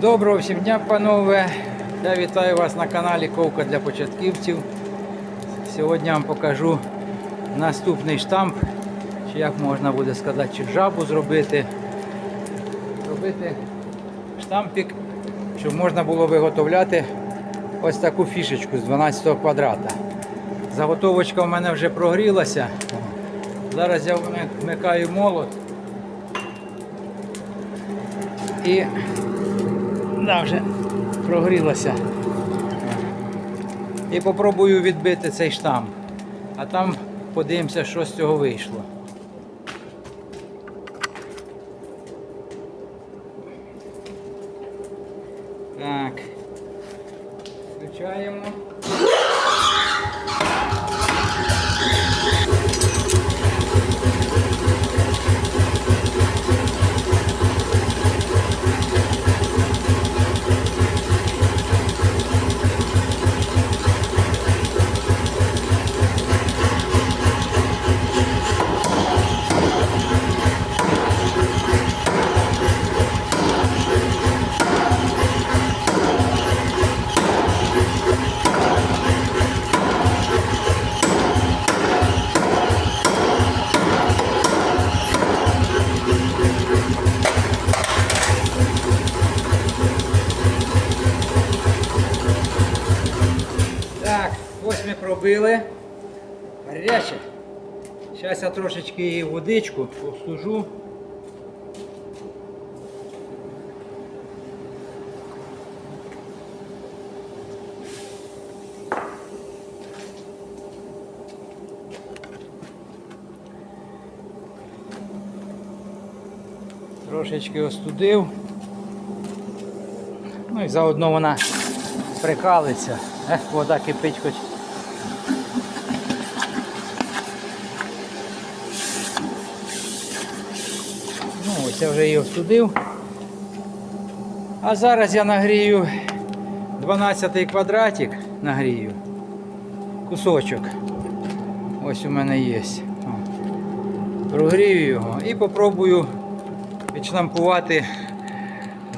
Доброго всім дня, панове! Я вітаю вас на каналі Ковка для початківців. Сьогодні вам покажу наступний штамп, чи як можна буде сказати, чи жабу зробити. Зробити штампик, щоб можна було виготовляти ось таку фішечку з 12 квадрата. Заготовочка у мене вже прогрілася. Зараз я вмикаю молот. І да, вже прогрілося. І попробую відбити цей штамп. А там подивимося, що з цього вийшло. Ми пробили. Гаряче. Зараз я трошечки її водичку остужу. Трошечки остудив. Ну і заодно вона прикалиться. Вода кипить хоч. Ну, ось я вже її остудив. А зараз я нагрію 12 квадратик нагрію. Кусочок. Ось у мене є. Прогрію його і попробую відшлампувати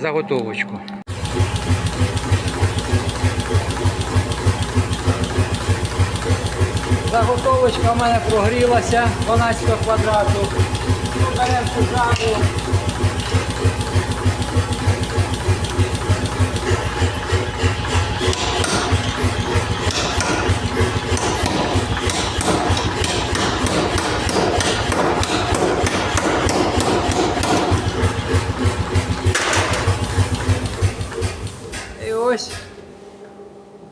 заготовочку. Заготовочка в мене прогрілася 12 квадрату. Беремо цю. І ось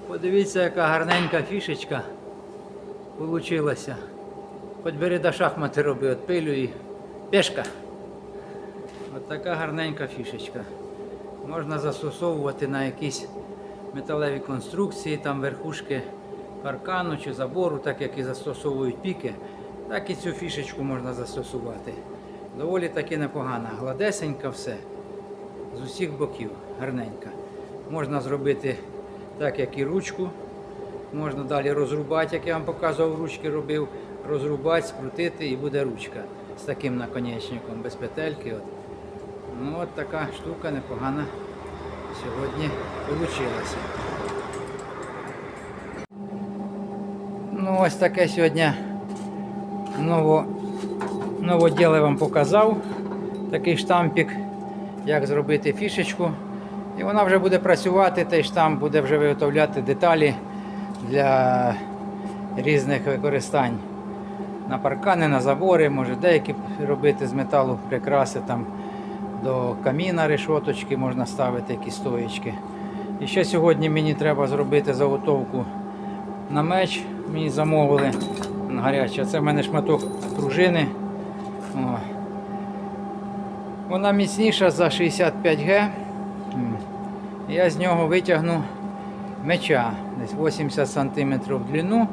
Подивіться, яка гарненька фішечка получилася. Хоч бери до шахмати роби, от пилю і пешка. От така гарненька фішечка. Можна застосовувати на якісь металеві конструкції, там верхушки паркану чи забору, так як і застосовують піки, так і цю фішечку можна застосувати. Доволі таки непогана. Гладесенька все. З усіх боків гарненька. Можна зробити так, як і ручку. Можна далі розрубати, як я вам показував, ручки робив, розрубати, скрутити і буде ручка з таким наконечником, без петельки. От. Ну от така штука непогана сьогодні вийшла. Ну ось таке сьогодні ново, новоділе вам показав. Такий штампик, як зробити фішечку. І вона вже буде працювати, той штамп буде вже виготовляти деталі для різних використань. На паркани, на забори, може деякі робити з металу прикраси там до каміна решоточки можна ставити якісь стоєчки. І ще сьогодні мені треба зробити заготовку на меч. Мені замовили гаряче. Це в мене шматок пружини. О. Вона міцніша за 65Г. Я з нього витягну меча десь 80 см в длину.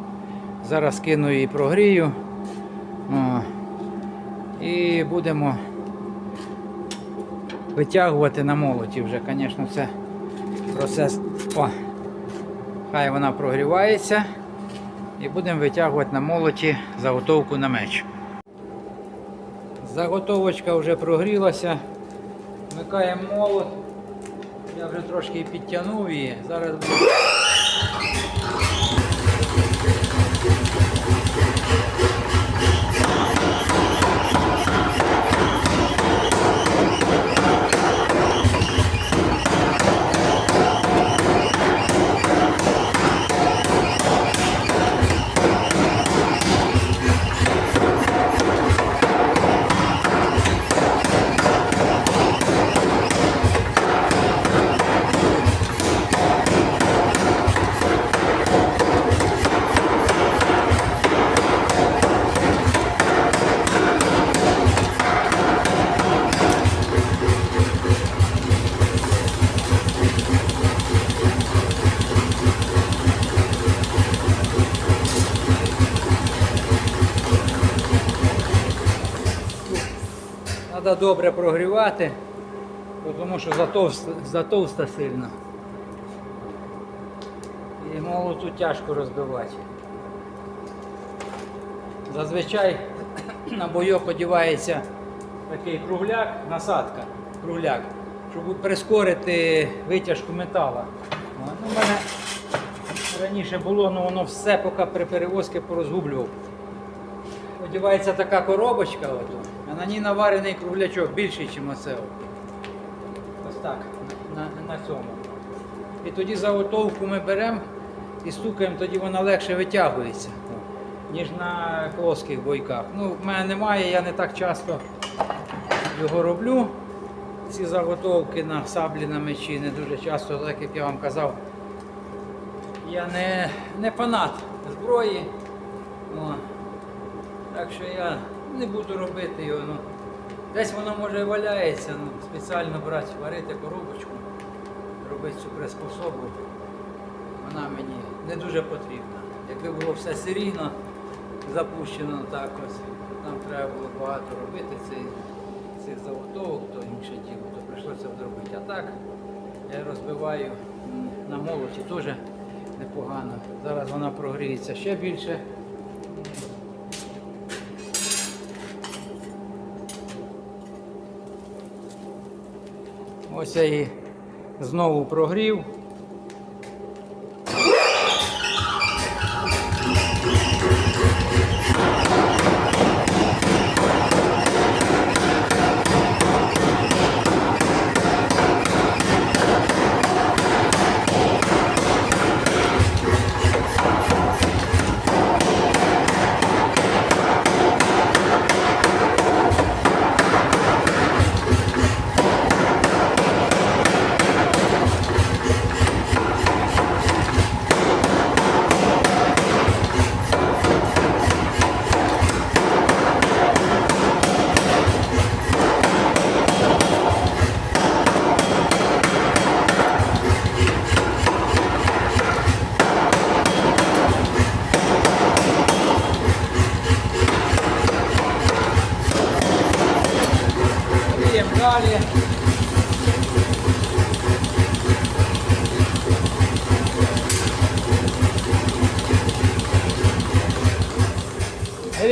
Зараз кину її прогрію. І будемо витягувати на молоті вже. Звісно, це процес. О, хай вона прогрівається. І будемо витягувати на молоті заготовку на меч. Заготовочка вже прогрілася. Вмикаємо молот. Я вже трошки підтягнув її. Зараз буду. Треба добре прогрівати, тому що затовста, затовста сильно. І молоту тяжко розбивати. Зазвичай на бойок одівається такий кругляк, насадка, кругляк, щоб прискорити витяжку метала. О, Ну, мене раніше було, але воно все поки при перевозці порозгублював. Одівається така коробочка, от, а на ній наварений круглячок більший, ніж оце. Ось так, на, на цьому. І тоді заготовку ми беремо і стукаємо, тоді вона легше витягується, ніж на плоских бойках. Ну, в мене немає, я не так часто його роблю. Ці заготовки на саблі на мечі не дуже часто, так як я вам казав. Я не, не фанат зброї. О. Так що я не буду робити його. Ну, десь воно може валяється, ну, спеціально брати, варити коробочку, робити цю приспособу. Вона мені не дуже потрібна. Якби було все серійно запущено так ось, нам треба було багато робити цих, цих заготовок, то інше діло, то прийшлося зробити. А так я розбиваю на молоті теж непогано. Зараз вона прогріється ще більше. Ось я її знову прогрів. Гріємо далі.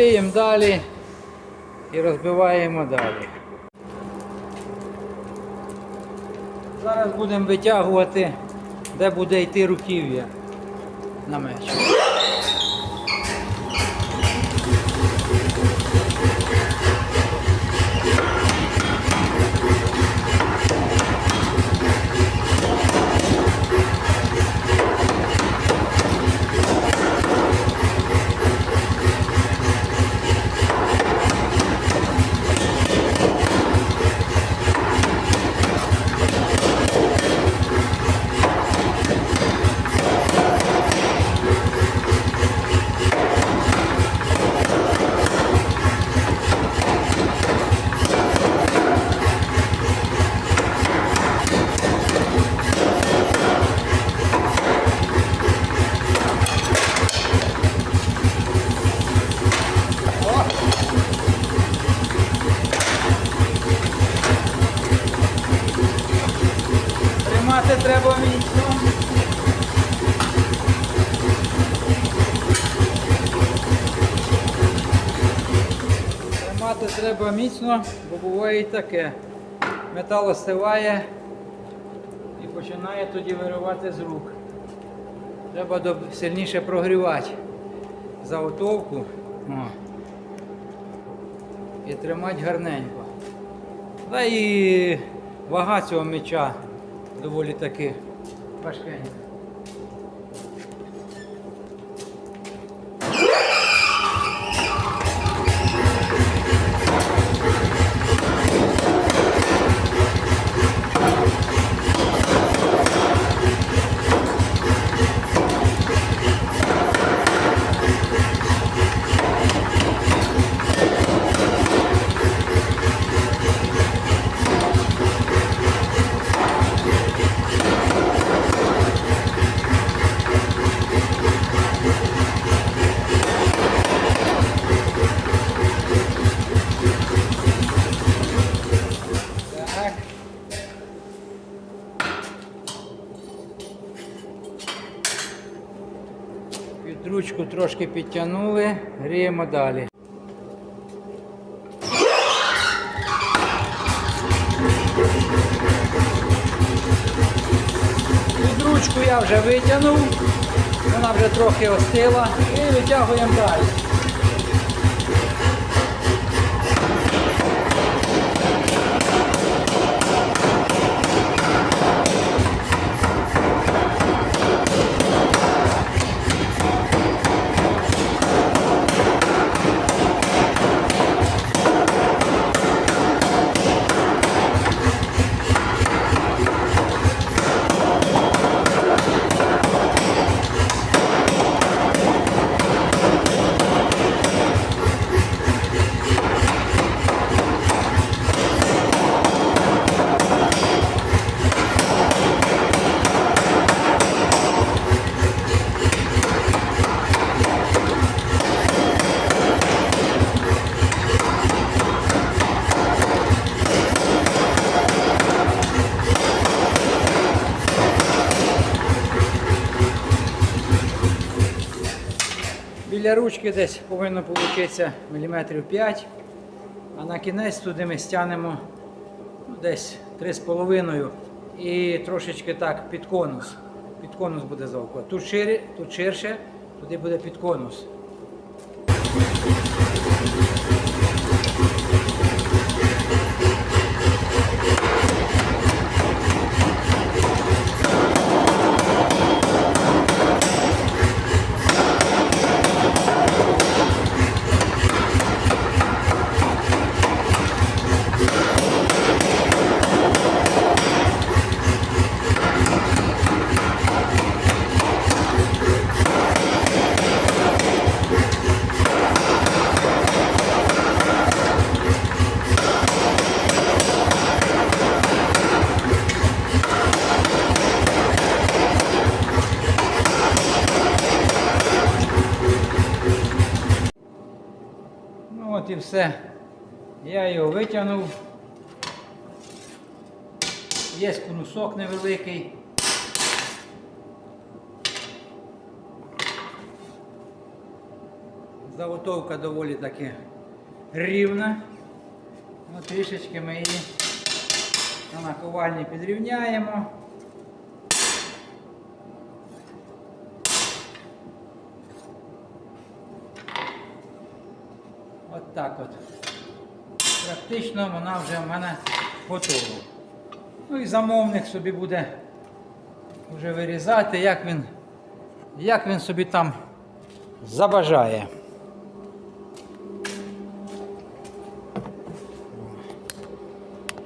Гріємо далі і розбиваємо далі. Зараз будемо витягувати, де буде йти руків'я на меч. Тримати треба міцно. Тримати міцно, бо буває і таке. Метал остиває і починає тоді виривати з рук. Треба сильніше прогрівати заготовку. О. І тримати гарненько. Та і вага цього меча доволі таки важкенька. Трошки підтягнули, гріємо далі. Ручку я вже витягнув, вона вже трохи остила і витягуємо далі. Біля ручки десь повинно вийти міліметрів 5, а на кінець туди ми стягнемо ну, десь 3,5 і трошечки так під конус. Під конус буде завко. Тут, шире, тут ширше, туди буде під конус. Ну от і все. Я його витягнув. Є конусок невеликий. Заготовка доволі таки рівна. Ну, трішечки ми її на наковальні підрівняємо. От так от. Практично вона вже в мене готова. Ну і замовник собі буде вже вирізати, як він, як він собі там забажає.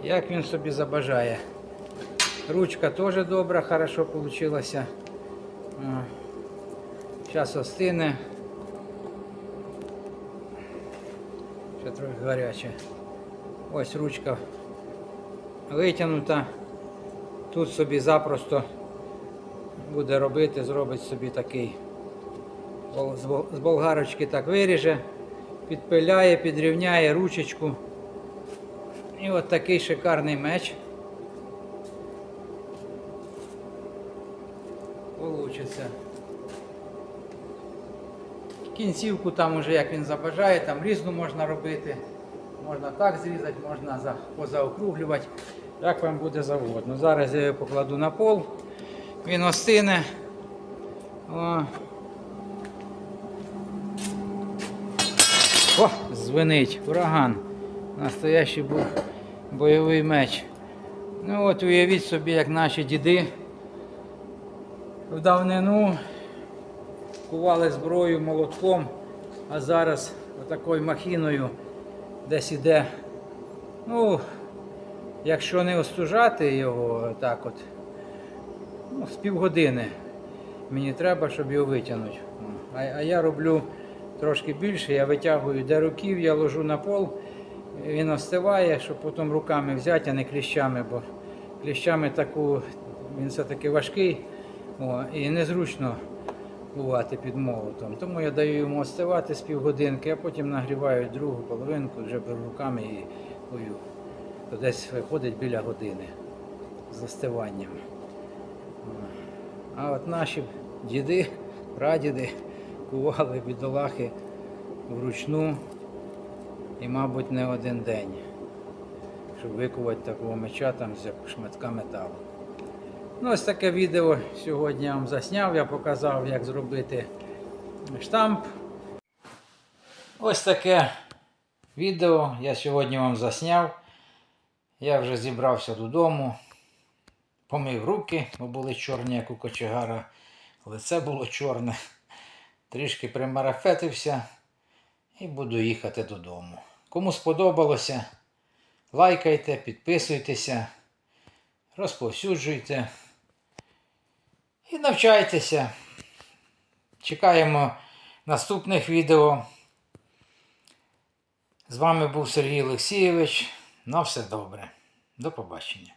Як він собі забажає. Ручка теж добра, хорошо вийшла. Зараз остине. Ще трохи. Ось ручка витягнута. Тут собі запросто буде робити, зробить собі такий з болгарочки так виріже, підпиляє, підрівняє ручечку. І от такий шикарний меч. Кінцівку там уже як він забажає, там різну можна робити. Можна так зрізати, можна позаокруглювати. Як вам буде завгодно. Зараз я його покладу на пол, він остине. О. О, звенить, ураган. Настоящий був бойовий меч. Ну от уявіть собі, як наші діди в давнину кували зброю молотком, а зараз отакою махіною десь іде. Ну, якщо не остужати його так от, ну, з півгодини мені треба, щоб його витягнути. А, а я роблю трошки більше, я витягую де руків, я ложу на пол, він остиває, щоб потім руками взяти, а не кліщами, бо кліщами таку, він все-таки важкий о, і незручно бувати під молотом. Тому я даю йому остивати з півгодинки, а потім нагріваю другу половинку, вже беру руками і кую. То десь виходить біля години з остиванням. А от наші діди, прадіди кували бідолахи вручну і, мабуть, не один день, щоб викувати такого меча там з шматка металу. Ну, ось таке відео сьогодні я вам засняв, я показав, як зробити штамп. Ось таке відео я сьогодні вам засняв. Я вже зібрався додому, помив руки, бо були чорні, як у кочегара, лице було чорне. Трішки примарафетився і буду їхати додому. Кому сподобалося, лайкайте, підписуйтеся, розповсюджуйте і навчайтеся. Чекаємо наступних відео. З вами був Сергій Олексійович. На все добре. До побачення.